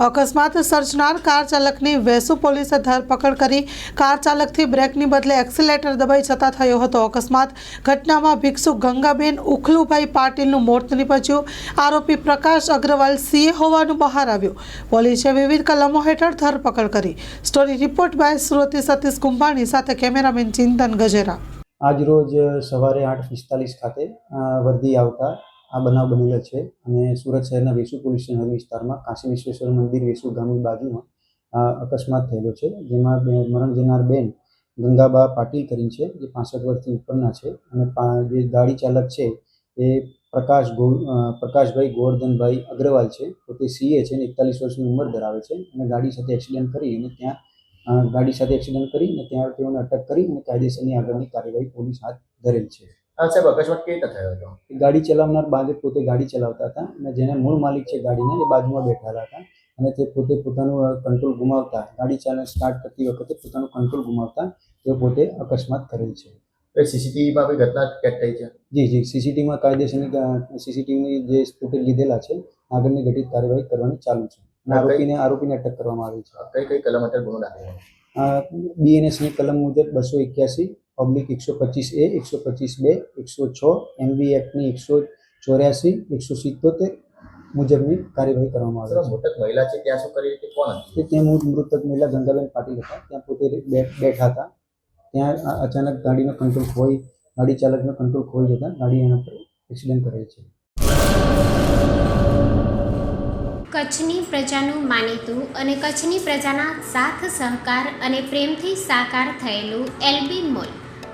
અકસ્માત સર્જનાર કાર ચાલકની વેસુ પોલીસે ધરપકડ કરી. કાર ચાલકથી બ્રેકની બદલે એક્સિલેટર દબાઈ જતા થયો હતો. અકસ્માત ઘટનામાં ભિક્ષુ ગંગાબેન ઉખલુભાઈ પાટીલનું મોત નીપજ્યું. આરોપી પ્રકાશ અગ્રવાલ સીએ હોવાનું બહાર આવ્યું. પોલીસે વિવિધ કલમો હેઠળ ધરપકડ કરી. સ્ટોરી રિપોર્ટ બાય સુરતી સતીશ કુંભાણી સાથે કેમેરામેન ચિંતન ગજેરા. આજ રોજ સવારે આઠ પિસ્તાલીસ ખાતે અ, વર્ધી આવતા આ બનાવ બનેલો છે અને સુરત શહેરના વેસુ પોલીસ સ્ટેશન વિસ્તારમાં કાશી વિશ્વેશ્વર મંદિર વેસુ ગામની બાજુમાં અકસ્માત થયેલો છે. જેમાં મરણ જનાર બેન ગંગાબા પાટીલ કરીને છે, જે પાસઠ વર્ષથી ઉપરના છે અને જે ગાડી ચાલક છે એ પ્રકાશ ગો પ્રકાશભાઈ ગોવર્ધનભાઈ અગ્રવાલ છે. પોતે સીએ છે અને એકતાલીસ વર્ષની ઉંમર ધરાવે છે અને ગાડી સાથે એક્સિડન્ટ કરી અને ત્યાં ગાડી સાથે એક્સિડન્ટ કરી અને ત્યાં તેઓને અટક કરી અને કાયદેસરની આગળની કાર્યવાહી પોલીસ હાથ ધરેલ છે. સાહેબ અકસ્માત કેવી રીતે થયો હતો? ગાડી ચલાવનાર બાજુ પોતે ગાડી ચલાવતા હતા અને જેને મૂળ માલિક છે ગાડીના એ બાજુમાં બેઠેલા હતા અને તે પોતે પોતાનું કંટ્રોલ ગુમાવતા ગાડી ચાલન સ્ટાર્ટ કરતી વખતે પોતાનું કંટ્રોલ ગુમાવતા તેઓ પોતે અકસ્માત કરેલ છે. સીસીટીવીમાં કોઈ ઘટના કેદ થઈ છે? જી જી સીસીટીવીમાં કાયદેસરની સીસીટીવીની જે ફૂટેજ લીધેલા છે આગળની ઘટિત કાર્યવાહી કરવાની ચાલુ છે. આરોપીને આરોપીને અટક કરવામાં આવી છે. કઈ કઈ કલમ હેઠળ ગુનો દાખલ બીએનએસની કલમ મુજબ બસો એક્યાસી પબ્લિક એકસો પચીસ એ એકસો પચીસ બે એકસો છ એમબી એક્ટની એકસો ચોર્યાસી એકસો સિત્તોતેર મુજબની કાર્યવાહી કરવામાં આવે મોટક મહિલા છે ત્યાં શું કરી હતી? કોણ હતી? કે તે મૂળ મૃતક મહિલા ગંગાબેન પાટીલ હતા. ત્યાં પોતે બે- બેઠા હતા. ત્યાં અચાનક ગાડીનો કંટ્રોલ ખોઈ ગાડી ચાલકનો કંટ્રોલ ખોઈ જતા ગાડી એના પર એક્સિડન્ટ કરેલ છે. કચ્છની પ્રજાનું માનીતું અને કચ્છની પ્રજાના સાથ સહકાર અને પ્રેમથી સાકાર થયેલું એલબી મોલ.